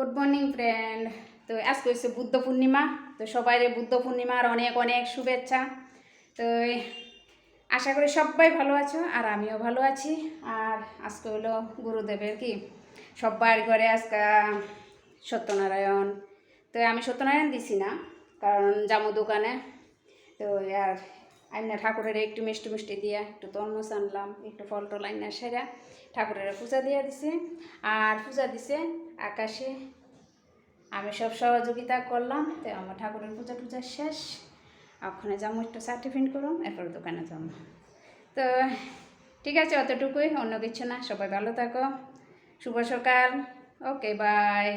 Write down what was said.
Good morning friend তো আজকে হচ্ছে বুদ্ধ পূর্ণিমা, তো সবাই বুদ্ধ পূর্ণিমার অনেক অনেক শুভেচ্ছা। তো আশা করি সবাই ভালো আছো আর আমিও ভালো আছি। আর আজকে হলো গুরুদেবের কি? সবার ঘরে আজকে সত্যনারায়ণ। তো আমি সত্যনারায়ণ দিছি না, কারণ জামু দোকানে। তো আর আইনা ঠাকুরের একটু মিষ্টি মিষ্টি দিয়ে একটু তরমুজ আনলাম, একটু ফল টল আইনা সেরা ঠাকুরের পূজা দিয়ে দিছে। আর পূজা দিছে আকাশে। আমি সব সহযোগিতা করলাম, তো আমার ঠাকুরের পূজা টুজা শেষ। ওখানে যাব, একটু সার্টিফিকেট করুন এরপর দোকানে যাব। তো ঠিক আছে, অতটুকুই, অন্য কিছু না, সবাই ভালো থাকো। শুভ সকাল, ওকে বাই